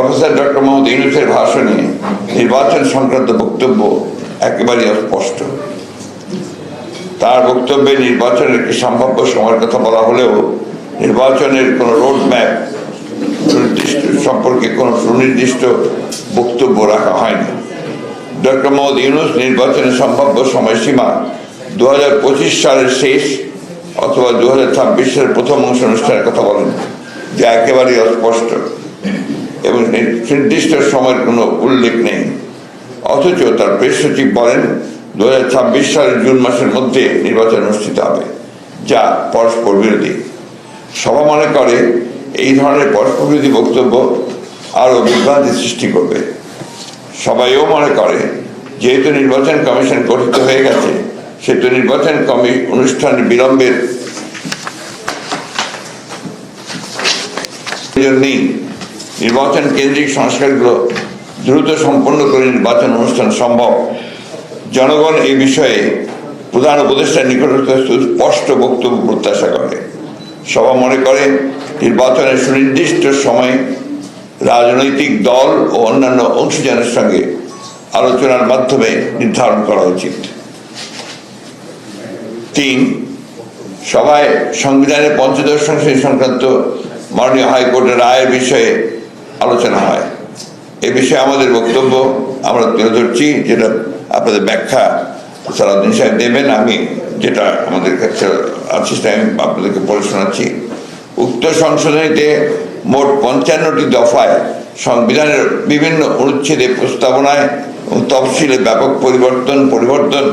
Professor doctor Mohammad ইউনুসের ভাষণে নির্বাচন সংক্রান্ত বক্তব্য একেবারেই অস্পষ্ট। তার বক্তব্যে নির্বাচনের একটি সম্ভাব্য সময়ের কথা বলা হলেও নির্বাচনের কোনো রোড ম্যাপ সুনির্দিষ্ট, সম্পর্কে কোনো সুনির্দিষ্ট বক্তব্য রাখা হয়নি। ডক্টর মোহাম্মদ ইউনুস নির্বাচনের সম্ভাব্য সময়সীমা দু হাজার পঁচিশ সালের শেষ অথবা দু হাজার ছাব্বিশ সালের প্রথম অংশ অনুষ্ঠানের কথা বলেন, যা একেবারেই অস্পষ্ট। এবং নির্দিষ্ট সময়ের কোনো উল্লেখ নেই। অথচ তার প্রেস সচিব বলেন দু সালের জুন মাসের মধ্যে নির্বাচন অনুষ্ঠিত হবে, যা পরস্পর বিরোধী। সভা মনে করে এই ধরনের পরস্পর বিরোধী বক্তব্য আরও বিভ্রান্তি সৃষ্টি করবে। সবাইও মনে করে, যেহেতু নির্বাচন কমিশন গঠিত হয়ে গেছে, সেহেতু নির্বাচন কমি, অনুষ্ঠান বিলম্বের নেই। নির্বাচন কেন্দ্রিক সংস্কারগুলো দ্রুত সম্পন্ন করে নির্বাচন অনুষ্ঠান সম্ভব। জনগণ এই বিষয়ে প্রধান উপদেষ্টার নিকটস্থ স্পষ্ট বক্তব্য প্রত্যাশা করে। সভা মনে করে, নির্বাচনের সুনির্দিষ্ট সময়ে রাজনৈতিক দল ও অন্যান্য অংশীজনের সঙ্গে আলোচনার মাধ্যমে নির্ধারণ করা উচিত। তিন, সভায় সংবিধানের পঞ্চদশ সংশোধনী সংক্রান্ত মাননীয় হাইকোর্টের রায়ের বিষয়ে আলোচনা হয়। এ বিষয়ে আমাদের বক্তব্য আমরা তুলে ধরছি, যেটা আপনাদের ব্যাখ্যা সালাউদ্দিন সাহেব দেবেন, আমি যেটা আমাদের কাছে আছে সেটা আমি আপনাদেরকে পড়ে শোনাচ্ছি। উক্ত সংশোধনীতে মোট পঞ্চান্নটি দফায় সংবিধানের বিভিন্ন অনুচ্ছেদে প্রস্তাবনায় এবং তফসিলে ব্যাপক পরিবর্তন পরিবর্তন,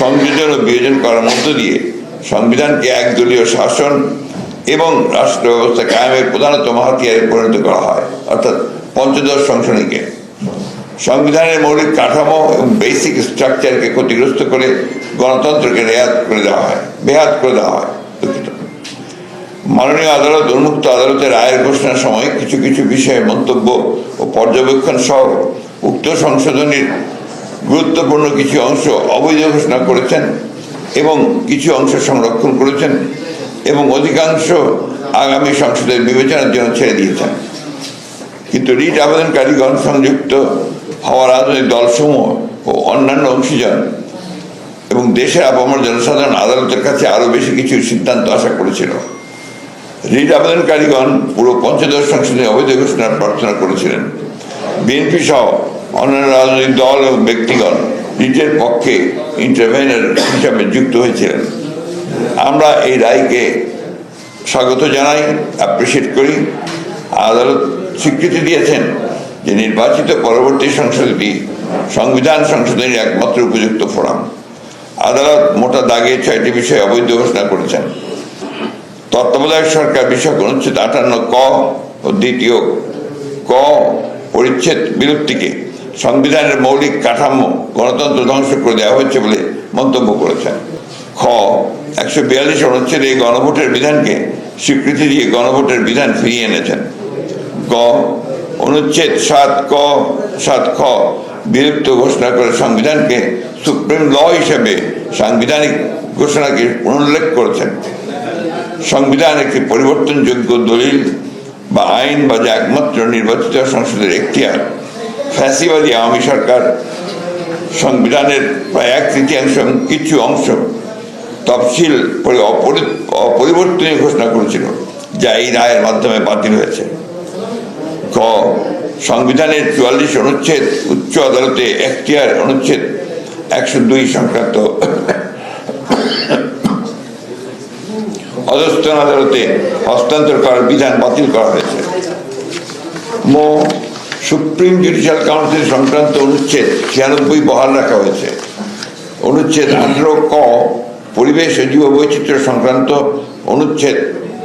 সংযোজন ও বিয়োজন করার মধ্য দিয়ে সংবিধানকে একদলীয় শাসন এবং রাষ্ট্র ব্যবস্থা কায়েমের প্রধানতম হাতিয়ারে পরিণত করা হয়, অর্থাৎ পঞ্চদশ সংশোধনীকে। সংবিধানের মৌলিক কাঠামো এবং বেসিক স্ট্রাকচারকে ক্ষতিগ্রস্ত করে গণতন্ত্রকে রেয়াত করে দেওয়া হয়, বেহাত করে দেওয়া হয় দুঃখিত। মাননীয় আদালত উন্মুক্ত আদালতের রায়ের ঘোষণার সময় কিছু কিছু বিষয়ে মন্তব্য ও পর্যবেক্ষণ সহ উক্ত সংশোধনীর গুরুত্বপূর্ণ কিছু অংশ অবৈধ ঘোষণা করেছেন এবং কিছু অংশ সংরক্ষণ করেছেন। এবং অধিকাংশ আগামী সংসদের বিবেচনার জন্য ছেড়ে দিয়েছেন। কিন্তু রিট আবেদনকারীগণ সংযুক্ত হওয়া রাজনৈতিক দলসমূহ ও অন্যান্য অংশীজন এবং দেশের আপামর জনসাধারণ আদালতের কাছে আরও বেশি কিছু সিদ্ধান্ত আশা করেছিল। রিট আবেদনকারীগণ পুরো পঞ্চদশ সংসদে অবৈধ ঘোষণার প্রার্থনা করেছিলেন। বিএনপি সহ অন্যান্য রাজনৈতিক দল এবং ব্যক্তিগণ রিটের পক্ষে ইন্টারভেনার হিসাবে যুক্ত হয়েছিলেন। আমরা এই রায়কে স্বাগত জানাই অ্যাপ্রিসিয়েট করি। আদালত স্বীকৃতি দিয়েছেন যে নির্বাচিত পরবর্তী সংসদটি সংবিধান সংশোধনের একমাত্র উপযুক্ত ফোরাম। আদালত মোটা দাগে ছয়টি বিষয়ে অবৈধ ঘোষণা করেছেন। তত্ত্বাবধায়ক সরকার বিষয়ক অনুচ্ছেদ আটান্ন ক ও দ্বিতীয় ক পরিচ্ছেদ বিলুপ্তিকে সংবিধানের মৌলিক কাঠামো গণতন্ত্র ধ্বংস করে দেওয়া হয়েছে বলে মন্তব্য করেছেন। খ একশো বিয়াল্লিশ অনুচ্ছেদে এই গণভোটের বিধানকে স্বীকৃতি দিয়ে গণভোটের বিধান ফিরিয়ে এনেছেন। গ, অনুচ্ছেদ সাত ক, সাত খ বিলুপ্ত ঘোষণা করে সংবিধানকে সুপ্রিম ল হিসেবে সাংবিধানিক ঘোষণাকে পুনর্লেখ করেছেন। সংবিধান একটি পরিবর্তনযোগ্য দলিল বা আইন বা যা একমাত্র নির্বাচিত সংসদের এখতিয়ার। ফ্যাসিবাদী আওয়ামী সরকার সংবিধানের প্রায় এক তৃতীয়াংশ কিছু অংশ তফসিল পরি- অপরি- অপরিবর্তনীয় ঘোষণা করেছিল, যা এই রায়ের মাধ্যমে বাতিল হয়েছে। ক, সংবিধানের চুয়াল্লিশ অনুচ্ছেদ, উচ্চ আদালতে এখতিয়ার অনুচ্ছেদ একশো দুই সংক্রান্ত। অধস্তন আদালতে হস্তান্তর করার বিধান বাতিল করা হয়েছে। মো, সুপ্রিম জুডিশিয়াল কাউন্সিল সংক্রান্ত অনুচ্ছেদ ছিয়ানব্বই বহাল রাখা হয়েছে। অনুচ্ছেদ আঠারো ক পরিবেশ ও জীব বৈচিত্র্য সংক্রান্ত অনুচ্ছেদ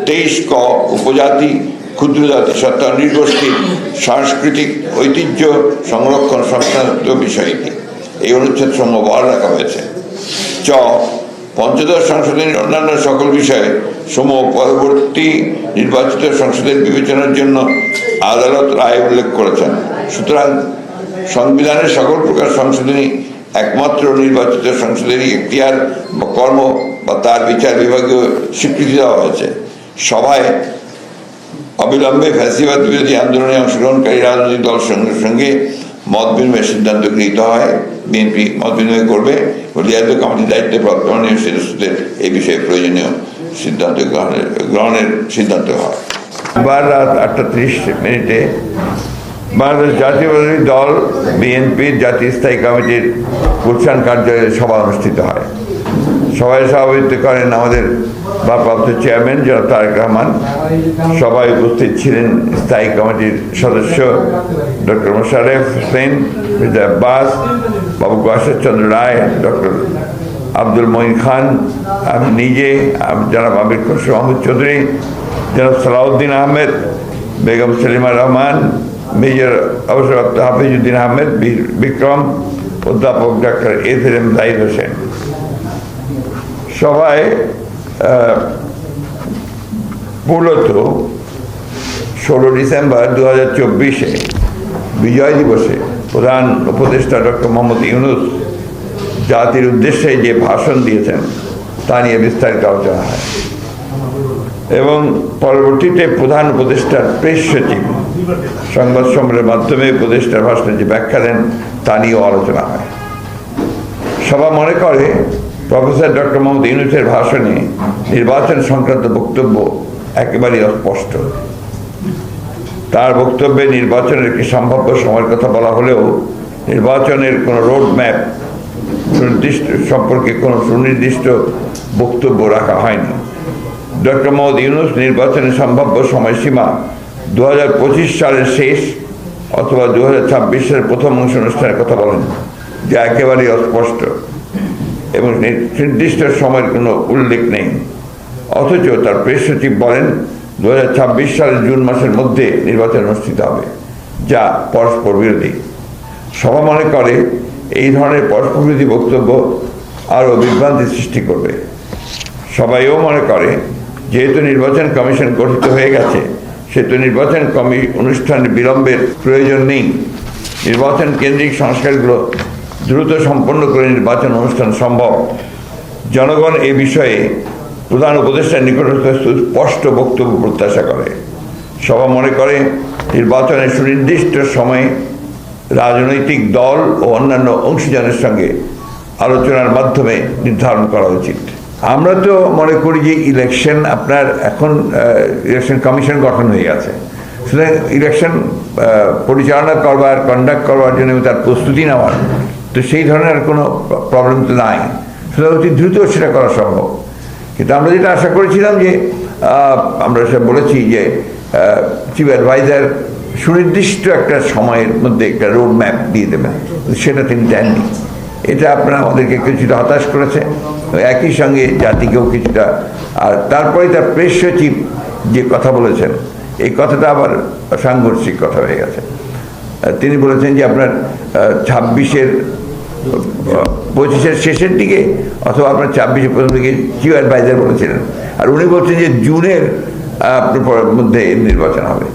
তেইশ ক উপজাতি, ক্ষুদ্র জাতি, সত্তা নৃগোষ্ঠীর সাংস্কৃতিক ঐতিহ্য সংরক্ষণ সংক্রান্ত বিষয়টি। এই অনুচ্ছেদ সমূহ বহাল রাখা হয়েছে। চ, পঞ্চদশ সংশোধনীর অন্যান্য সকল বিষয়ে সমূহ পরবর্তী নির্বাচিত সংসদের বিবেচনার জন্য আদালত রায় উল্লেখ করেছেন। সুতরাং সংবিধানের সকল প্রকার সংশোধনী একমাত্র নির্বাচিত সংসদেরই এখতিয়ার বা কর্ম বা তার বিচার বিভাগীয় স্বীকৃতি দেওয়া হয়েছে। সভায় অবিলম্বে ফ্যাসিবাদ বিরোধী আন্দোলনে অংশগ্রহণকারী রাজনৈতিক দল সঙ্গে সঙ্গে মত বিনিময়ের সিদ্ধান্ত গৃহীত হয়। বিএনপি মত বিনিময় করবে। লিয়াজু কমিটির দায়িত্বে বর্তমানে সদস্যদের এই বিষয়ে প্রয়োজনীয় সিদ্ধান্ত গ্রহণের গ্রহণের সিদ্ধান্ত হয়। বার রাত আটটা মিনিটে বাংলাদেশ জাতীয়বাদী দল বিএনপির জাতীয় স্থায়ী কমিটির গুলশান কার্যালয়ে সভা অনুষ্ঠিত হয়। সভায় সভাপতিত্ব করেন আমাদের ভারপ্রাপ্ত চেয়ারম্যান জনাব তারেক রহমান। সবাই উপস্থিত ছিলেন স্থায়ী কমিটির সদস্য ডক্টর মোশারেফ হোসেন, মির্জা আব্বাস, বাবু চন্দ্র রায়, ডক্টর আব্দুল মঈন খান, আমি নিজে জনাব আমির খসরু মাহমুদ চৌধুরী, জনাব সালাউদ্দিন আহমেদ, বেগম সেলিমা রহমান মেজর অবসরপ্রাপ্ত হাফিজুদ্দিন আহমেদ বিক্রম অধ্যাপক doctor S M Zahid Hossain সবাই মূলত ষোলো ডিসেম্বর দু হাজার চব্বিশে বিজয় দিবসে প্রধান উপদেষ্টা ডক্টর মোহাম্মদ ইউনুস জাতির উদ্দেশ্যে যে ভাষণ দিয়েছেন তা নিয়ে বিস্তারিত আলোচনা হয় এবং পরবর্তীতে প্রধান উপদেষ্টার প্রেস সচিব সংবাদ সম্মেলনের মাধ্যমে উপদেষ্টার ভাষণে যে ব্যাখ্যা দেন, তা নিয়েও আলোচনা হয়। সভা মনে করে, প্রফেসর ডক্টর মোহাম্মদ ইউনুসের ভাষণে নির্বাচন সংক্রান্ত বক্তব্য একেবারেই অস্পষ্ট। তার বক্তব্যে নির্বাচনের একটি সম্ভাব্য সময়ের কথা বলা হলেও, নির্বাচনের কোনো রোড ম্যাপ সুনির্দিষ্ট সম্পর্কে কোনো সুনির্দিষ্ট বক্তব্য রাখা হয়নি। ডক্টর মোহাম্মদ ইউনুস নির্বাচনের সম্ভাব্য সময়সীমা দু হাজার পঁচিশ সালের শেষ অথবা দু হাজার ছাব্বিশ সালের প্রথম অংশ অনুষ্ঠানের কথা বলেন, যা একেবারেই অস্পষ্ট এবং নির্দিষ্ট সময়ের কোনো উল্লেখ নেই। অথচ তার প্রেস সচিব বলেন দু হাজার ছাব্বিশ সালের জুন মাসের মধ্যে নির্বাচন অনুষ্ঠিত হবে, যা পরস্পর বিরোধী। সভা মনে করে, এই ধরনের পরস্পর বিরোধী বক্তব্য আরও বিভ্রান্তি সৃষ্টি করবে। সবাইও মনে করে, যেহেতু নির্বাচন কমিশন গঠিত হয়ে গেছে সেহেতু নির্বাচন কমি অনুষ্ঠানের বিলম্বের প্রয়োজন নেই। নির্বাচন কেন্দ্রিক সংস্কারগুলো দ্রুত সম্পন্ন করে নির্বাচন অনুষ্ঠান সম্ভব। জনগণ এ বিষয়ে প্রধান উপদেষ্টার নিকটস্থ স্পষ্ট বক্তব্য প্রত্যাশা করে। সভা মনে করে নির্বাচনের সুনির্দিষ্ট সময়ে রাজনৈতিক দল ও অন্যান্য অংশীজনের সঙ্গে আলোচনার মাধ্যমে নির্ধারণ করা উচিত। আমরা তো মনে করি যে ইলেকশন আপনার এখন ইলেকশন কমিশন গঠন হয়ে গেছে। সুতরাং ইলেকশন পরিচালনা করবার কন্ডাক্ট করবার জন্য তার প্রস্তুতি নেওয়ার। তো সেই ধরনের কোনো প্রবলেম তো নাই। সুতরাং অতি দ্রুত সেটা করা সম্ভব। কিন্তু আমরা যেটা আশা করেছিলাম যে আমরা সে বলেছি যে চিফ অ্যাডভাইজার সুনির্দিষ্ট একটা সময়ের মধ্যে একটা রোড ম্যাপ দিয়ে দেবেন। সেটা তিনি দেননি। এটা আপনারা আমাদেরকে কিছুটা হতাশ করেছে। একই সঙ্গে জাতিকেও কিছুটা, আর তারপরে তার প্রেস সচিব যে কথা বলেছেন, এই কথাটা আবার সাংঘর্ষিক কথা হয়ে গেছে। তিনি বলেছেন যে আপনার ছাব্বিশের পঁচিশের শেষের দিকে, অথবা আপনার ছাব্বিশের প্রথম দিকে চিফ অ্যাডভাইজার বলেছিলেন। আর উনি বলছেন যে জুনের মধ্যে নির্বাচন হবে।